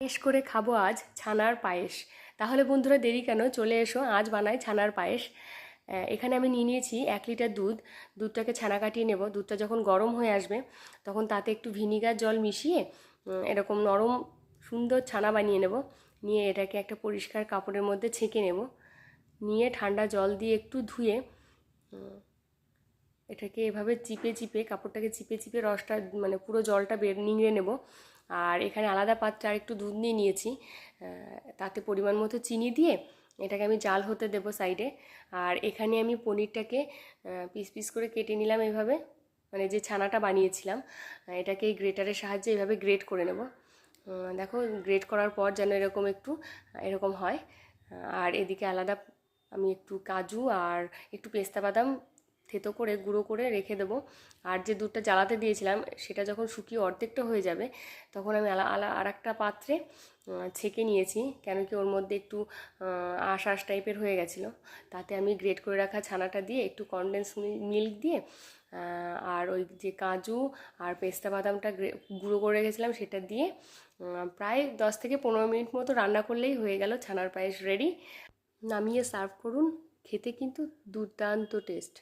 পায়েস করে খাব আজ ছানার পায়েস। তাহলে বন্ধুরা দেরি কেন? চলে এসো, আজ বানাই ছানার পায়েস। এখানে আমি নিয়ে নিয়েছি এক লিটার দুধ। দুধটাকে ছানা কাটিয়ে নেব। দুধটা যখন গরম হয়ে আসবে, তখন তাতে একটু ভিনিগার জল মিশিয়ে এরকম নরম সুন্দর ছানা বানিয়ে নেব। নিয়ে এটাকে একটা পরিষ্কার কাপড়ের মধ্যে ছেঁকে নেব। নিয়ে ঠান্ডা জল দিয়ে একটু ধুয়ে এটাকে এভাবে চিপে চিপে কাপড়টাকে চিপে চিপে রসটা মানে পুরো জলটা বের, নিংড়ে নেব। আর এখানে আলাদা পাত্রে আর একটু দুধ নিয়ে নিয়েছি। তাতে পরিমাণ মতো চিনি দিয়ে এটাকে আমি জাল হতে দেবো সাইডে আর এখানে আমি পনিরটাকে পিস পিস করে কেটে নিলাম এভাবে। মানে যে ছানাটা বানিয়েছিলাম এটাকে এই গ্রেটারের সাহায্যে এইভাবে গ্রেট করে নেব। দেখো গ্রেট করার পর যেন এরকম একটু, এরকম হয়। আর এদিকে আলাদা আমি একটু কাজু আর একটু পেস্তা বাদাম থেতো করে, গুঁড়ো করে রেখে দেবো। আর যে দুধটা জ্বালাতে দিয়েছিলাম, সেটা যখন শুকিয়ে অর্ধেকটা হয়ে যাবে, তখন আমি আলা আলা আর একটা পাত্রে ছেঁকে নিয়েছি, কেন কি ওর মধ্যে একটু আঁশ আঁশ টাইপের হয়ে গেছিল। তাতে আমি গ্রেট করে রাখা ছানাটা দিয়ে একটু কনডেন্স মিল্ক দিয়ে আর ওই যে কাজু আর পেস্তা বাদামটা গুঁড়ো করে রেখেছিলাম, সেটা দিয়ে প্রায় দশ থেকে পনেরো মিনিট মতো রান্না করলেই হয়ে গেল ছানার পায়েস রেডি। নামিয়ে সার্ভ করুন, খেতে কিন্তু দুর্দান্ত টেস্ট।